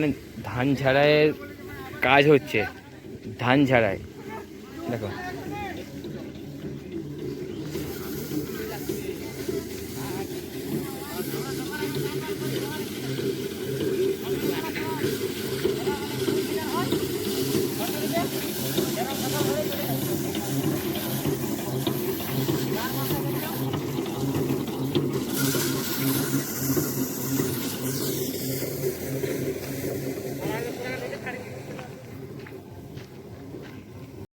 মানে ধান ঝাড়াইয়ের কাজ হচ্ছে ধান ঝাড়াই। দেখো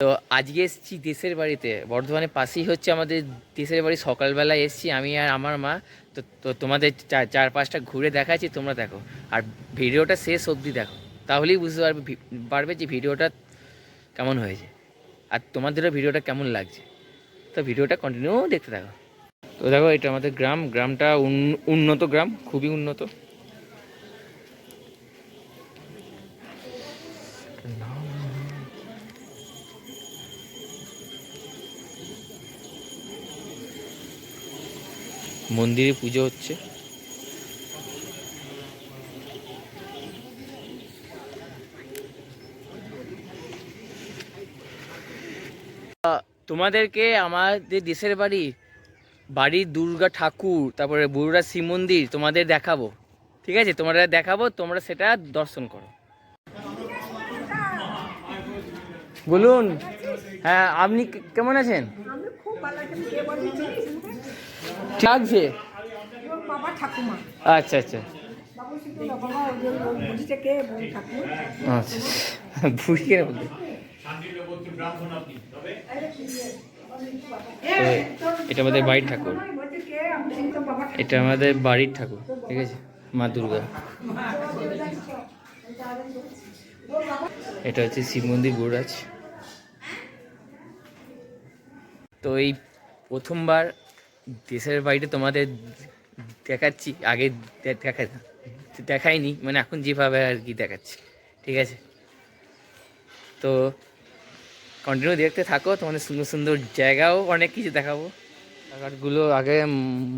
তো আজকে এসেছি দেশের বাড়িতে। বর্ধমানের পাশেই হচ্ছে আমাদের দেশের বাড়ি। সকালবেলায় এসেছি আমি আর আমার মা। তো তো তোমাদের চার পাঁচটা ঘুরে দেখাচ্ছি, তোমরা দেখো। আর ভিডিওটা শেষ অবধি দেখো। তাহলেই বুঝতে পারবে পারবে যে ভিডিওটা কেমন হয়েছে। আর তোমাদেরও ভিডিওটা কেমন লাগছে। তো ভিডিওটা কন্টিনিউ দেখতে থাকো। তো দেখো, এটা আমাদের গ্রাম। গ্রামটা উন- উন্নত গ্রাম, খুবই উন্নত। মন্দিরে পুজো হচ্ছে। তোমাদেরকে আমাদের দেশের বাড়ি, বাড়ির দুর্গা ঠাকুর, তারপরে বুড়ুরা শিব মন্দির, তোমাদের দেখাবো। ঠিক আছে? তোমরা দেখাবো, তোমরা সেটা দর্শন করো। বলুন। হ্যাঁ আপনি কেমন আছেন? লাগছে? বাবা ঠাকুমা আচ্ছা আচ্ছা। আচ্ছা তো এটা আমাদের বাড়ির ঠাকুর। এটা আমাদের বাড়ির ঠাকুর, ঠিক আছে? মা দুর্গা। এটা হচ্ছে শিব মন্দির গুরুরাজ তো এই প্রথমবার দেশের বাড়িতে তোমাদের দেখাচ্ছি, আগে দেখা দেখাইনি মানে এখন যেভাবে আর কি দেখাচ্ছি, ঠিক আছে? তো কন্টিনিউ দেখতে থাকো, তোমাদের সুন্দর সুন্দর জায়গাও অনেক কিছু দেখাবো। রাস্তাঘাটগুলো আগে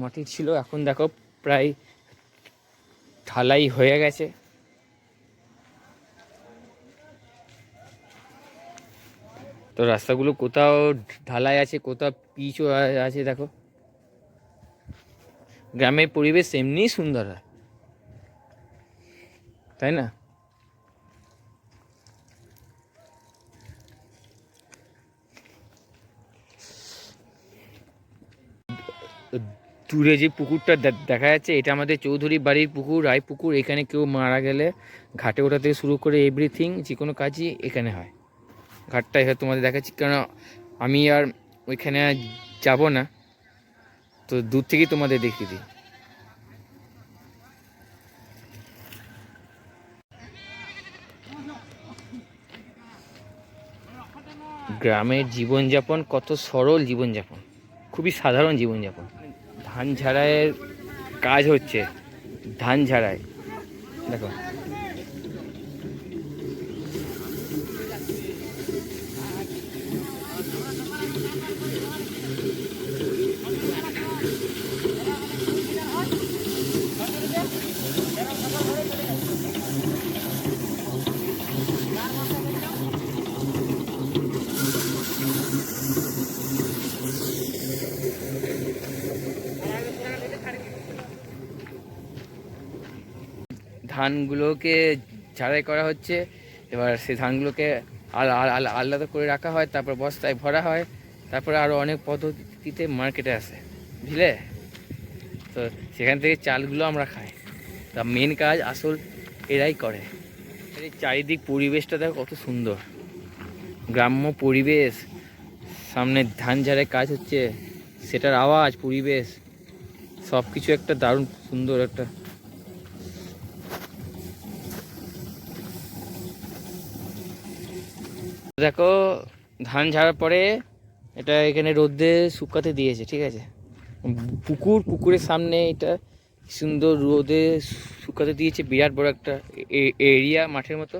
মাটির ছিল, এখন দেখো প্রায় ঢালাই হয়ে গেছে। তো রাস্তাগুলো কোথাও ঢালাই আছে, কোথাও পিচও আছে, দেখো। গ্রামের পরিবেশ এমনিই সুন্দর হয়। তাই না? দূরে যে পুকুরটা দেখা যাচ্ছে, এটা আমাদের চৌধুরী বাড়ির পুকুর। রায় পুকুর এখানে কেউ মারা গেলে ঘাটে ওঠা থেকে শুরু করে এভরিথিং যে কোনো কাজই এখানে হয়। ঘাটটাই হয় তোমাদের দেখাচ্ছি। কারণ আমি আর ওইখানে যাব না। তো দূর থেকেই তোমাদের দেখিয়ে দিই। গ্রামের জীবনযাপন, কত সরল জীবনযাপন। খুবই সাধারণ জীবনযাপন। ধান ঝাড়াইয়ের কাজ হচ্ছে। ধান ঝাড়াই। দেখো। ধানগুলোকে ঝাড়াই করা হচ্ছে। এবার সেই ধানগুলোকে আল- আল- আল- আলাদা করে রাখা হয়, তারপর বস্তায় ভরা হয়। তারপরে আরও অনেক পদ্ধতিতে মার্কেটে আসে। বুঝলে? তো সেখান থেকে চালগুলো আমরা খাই। তা মেন কাজ আসল এরাই করে। এই চারিদিক পরিবেশটা দেখো কত সুন্দর। গ্রাম্য পরিবেশ। সামনে ধান ঝাড়াই কাজ হচ্ছে। সেটার আওয়াজ, পরিবেশ। সব কিছু একটা দারুণ সুন্দর একটা দেখো, ধান ঝাড়ার পরে এটা এখানে রোদে শুকাতে দিয়েছে, ঠিক আছে? পুকুর, পুকুরের সামনে এটা সুন্দর রোদে শুকাতে দিয়েছে, বিরাট বড় একটা এরিয়া মাঠের মতো।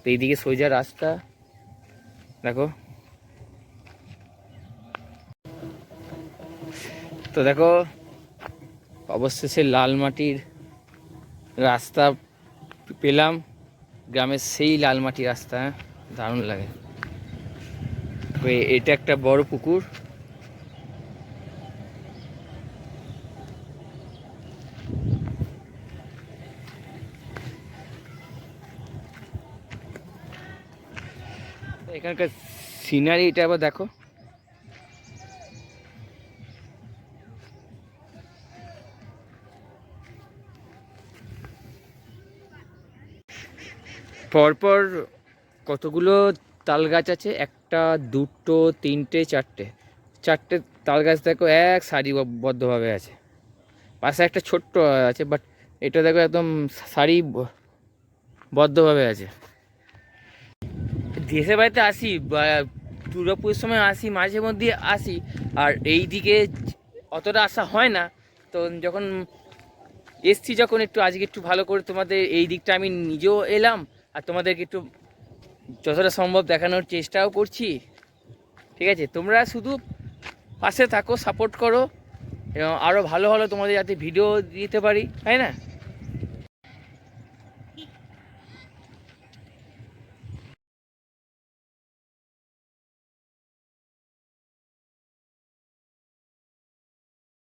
তো এইদিকে সোজা রাস্তা। দেখো। তো দেখো, অবশেষে লাল মাটির রাস্তা পেলাম, গ্রামের সেই লাল মাটির রাস্তা হ্যাঁ? দারুণ লাগে। এটা একটা বড় পুকুর। এখানকার সিনারি এটা আবার দেখো। পরপর কতগুলো তাল গাছ আছে? একটা, দুটো, তিনটে, চারটে। চারটে তাল গাছ দেখো এক সারিবদ্ধভাবে আছে। পাশে একটা ছোট্ট আছে বাট এটা দেখো একদম সারি বদ্ধভাবে আছে। দেশের বাড়িতে আসি দুর্গাপুজোর সময় আসি, মাঝে মধ্যে আসি, আর এই দিকে অতটা আসা হয় না। তো যখন এসছি, যখন একটু আজকে একটু ভালো করে তোমাদের এই দিকটা আমি নিজেও এলাম, আর তোমাদেরকে একটু যতটা সম্ভব দেখানোর চেষ্টাও করছি। ঠিক আছে? তোমরা শুধু পাশে থাকো সাপোর্ট করো, এবং আরও ভালো ভালো তোমাদের যাতে ভিডিও দিতে পারি, তাই না?